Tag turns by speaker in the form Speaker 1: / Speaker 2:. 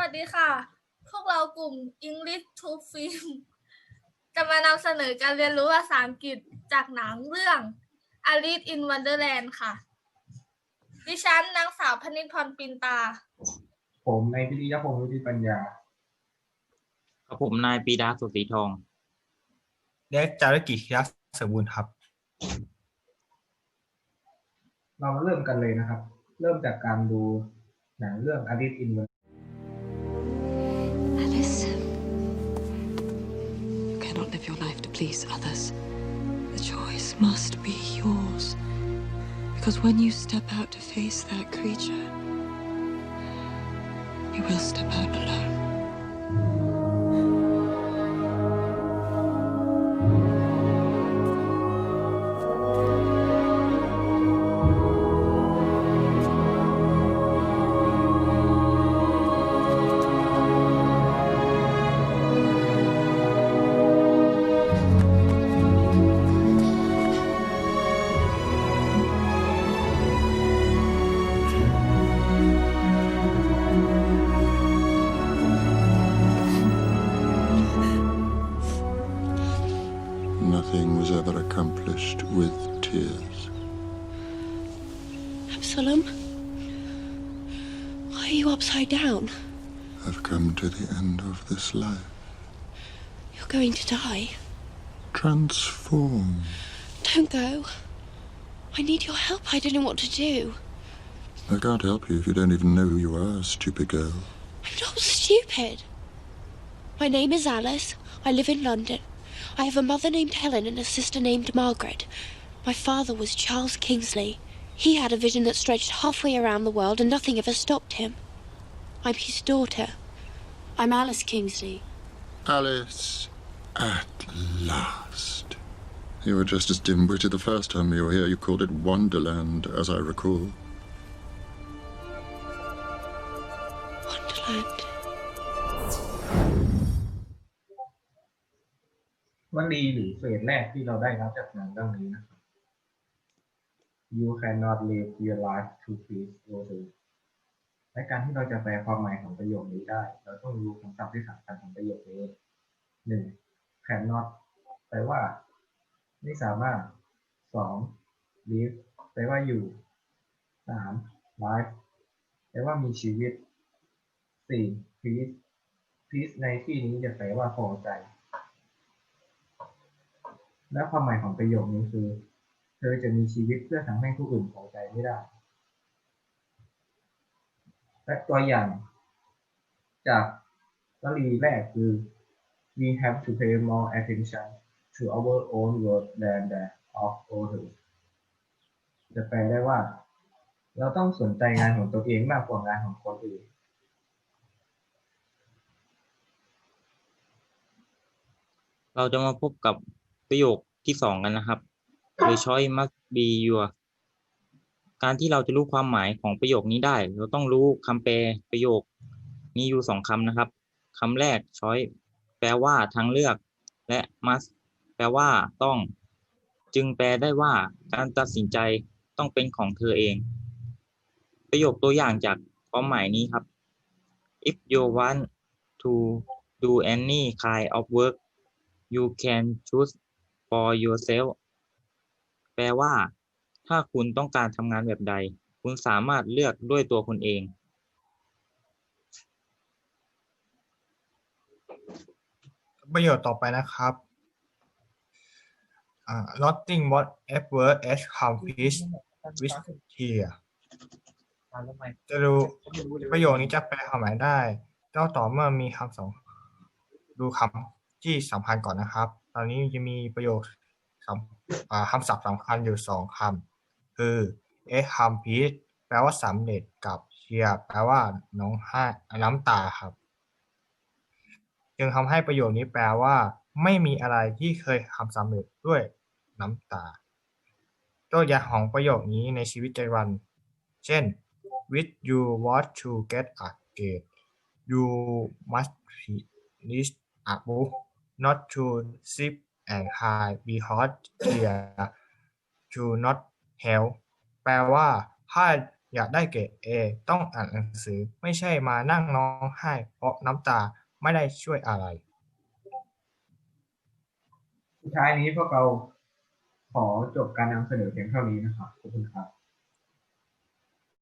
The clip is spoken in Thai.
Speaker 1: วัสดีค่ะ พวกเรากลุ่ม English to Film จะมานำเสนอการเรียนรู้ภาษาอังกฤษจากหนังเรื่อง Alice in Wonderland ค่ะ ดิฉันนางสาวพนิษฐ์พรปินตา
Speaker 2: ผมในพิธียพงศ์วิธิปัญญา
Speaker 3: กับผมนายปีดาสุทธิทอง
Speaker 4: เด็กจารุกิจยักษ์เสริมบูรณ์ครับ
Speaker 2: เรามาเริ่มกันเลยนะครับ เริ่มจากการดูหนังเรื่อง Alice in Wonderland
Speaker 5: Alice, you cannot live your life to please others. The choice must be yours. Because when you step out to face that creature, you will step out alone.
Speaker 6: Nothing was ever accomplished with tears.
Speaker 5: Absalom? Why are you upside down?
Speaker 6: I've come to the end of this life.
Speaker 5: You're going to die.
Speaker 6: Transform.
Speaker 5: Don't go. I need your help. I don't know what to do.
Speaker 6: I can't help you if you don't even know who you are, stupid girl.
Speaker 5: I'm not stupid. My name is Alice. I live in London. I have a mother named Helen and a sister named Margaret. My father was Charles Kingsley. He had a vision that stretched halfway around the world and nothing ever stopped him. I'm his daughter. I'm Alice Kingsley.
Speaker 6: Alice, at last. You were just as dim-witted the first time you were here. You called it Wonderland, as I recall.
Speaker 5: Wonderland.
Speaker 2: วันดีหรือเฟสแรกที่เราได้รับจากหนังเรื่องนี้นะครับ You cannot live your life to please others และการที่เราจะแปลความหมายของประโยคนี้ได้ เราต้องรู้คำศัพท์ที่สำคัญของประโยคนี้หนึ่ง cannot แปลว่า ไม่สามารถสอง live แปลว่าอยู่สาม life แปลว่ามีชีวิตสี่ please please ในที่นี้จะแปลว่าพอใจ และความหมายของประโยคนี้คือ เธอจะมีชีวิตเพื่อทำให้ผู้อื่นพอใจไม่ได้ และตัวอย่างจากวลีแรกคือ we have to pay more attention to our own work than that of others จะแปลได้ว่า เราต้องสนใจงานของตัวเองมากกว่างานของคนอื่น
Speaker 3: เราจะมาพบกับ ประโยคที่สองกันนะครับ The choice must be yours การที่เราจะรู้ความหมายของประโยคนี้ได้ เราต้องรู้คำแปลประโยคมีอยู่สองคำนะครับคำแรก choice แปลว่าทางเลือก และ must แปลว่าต้อง จึงแปลได้ว่าการตัดสินใจต้องเป็นของเธอเอง ประโยคตัวอย่างจากความหมายนี้ครับ if you want to do any kind of work you can choose for yourself แปลว่า ถ้าคุณต้องการทำงานแบบใด คุณสามารถเลือกด้วยตัวคุณเอง
Speaker 4: ประโยชน์ต่อไปนะครับอ่า nothing whatever as complete with tears จะดูประโยคนี้จะแปลความหมายได้ก็ต่อเมื่อมีคำสอง ดูคำที่สำคัญก่อนนะครับ ตอนนี้จะมีประโยคสำคำศัพท์สำคัญอยู่สองคำคือ accomplish แปลว่าสำเร็จกับเชียแปลว่าน้องห้น้ำตาครับ จึงทำให้ประโยคนี้แปลว่า ไม่มีอะไรที่เคยทำสำเร็จด้วยน้ำตา ตัวอย่างของประโยคนี้ในชีวิตประจำวัน เช่น with you want to get a grade you must finish a book not to sit and cry because tears to not help แปลว่าถ้าอยากได้เกรด A ต้องอ่านหนังสือไม่ใช่มานั่งร้องไห้เพราะน้ำตาไม่ได้ช่วยอะไร
Speaker 2: สุดท้ายนี้พวกเราขอจบการนำเสนอเพียงเท่านี้นะครับ ขอบคุณครับ